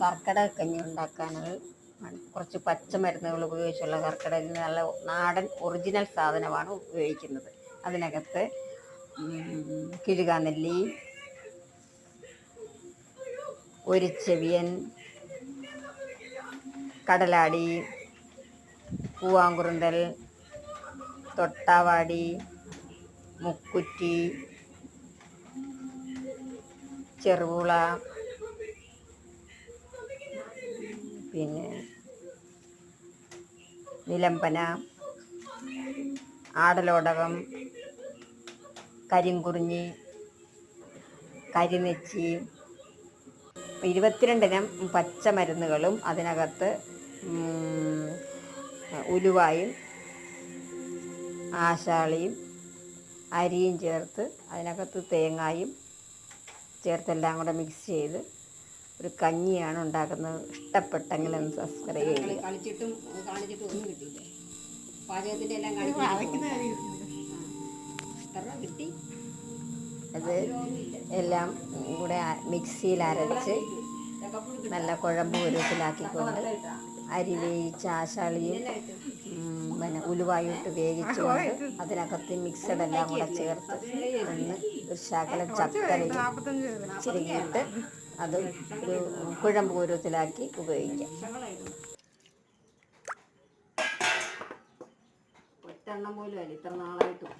കർക്കിടക ഉണ്ടാക്കാനത് കുറച്ച് പച്ചമരുന്നുകൾ ഉപയോഗിച്ചുള്ള കർക്കിടക. നല്ല നാടൻ ഒറിജിനൽ സാധനമാണ് ഉപയോഗിക്കുന്നത്. അതിനകത്ത് കിഴുകാനെല്ലി ചെവിയൻ കടലാടി പൂവാങ്കുറുന്തൽ തൊട്ടാവാടി മുക്കുറ്റി ചെറുപുള പിന്നെ നിലമ്പന ആടലോടകം കരിങ്കുറിഞ്ഞി കരിനെച്ചി. ഇരുപത്തിരണ്ടിനം പച്ചമരുന്നുകളും അതിനകത്ത് ഉലുവായും ആശാളിയും അരിയും ചേർത്ത് അതിനകത്ത് തേങ്ങായും ചേർത്തെല്ലാം കൂടെ മിക്സ് ചെയ്ത് ഒരു കഞ്ഞിയാണ് ഉണ്ടാക്കുന്നത്. ഇഷ്ടപ്പെട്ടെങ്കിൽ ഒന്ന് സബ്സ്ക്രൈബ് ചെയ്യുക. കളിച്ചിട്ടും കാണിച്ചിട്ടും ഒന്നും കിട്ടിയില്ല. പാചകത്തിന്റെ എല്ലാം കാണിച്ചിട്ട് എത്ര രൂപ കിട്ടി. അത് എല്ലാം കൂടെ മിക്സിയിൽ അരച്ച് നല്ല കുഴമ്പ് പരുവത്തിലാക്കിക്കൊണ്ട് അരി വേവിച്ച ആശാളിയും പിന്നെ ഉലുവായിട്ട് വേവിച്ചുകൊണ്ട് അതിനകത്ത് മിക്സഡ് എല്ലാം കൂടെ ചേർത്ത് ഒന്ന് ഒരു ശകലം ചക്കരയും ചിരുകിയിട്ട് അത് ഒരു കുഴമ്പ് പരുവത്തിലാക്കി ഉപയോഗിക്കാം. ഒറ്റെണ്ണം പോലും അല്ല ഇത്ര നാളായിട്ടും.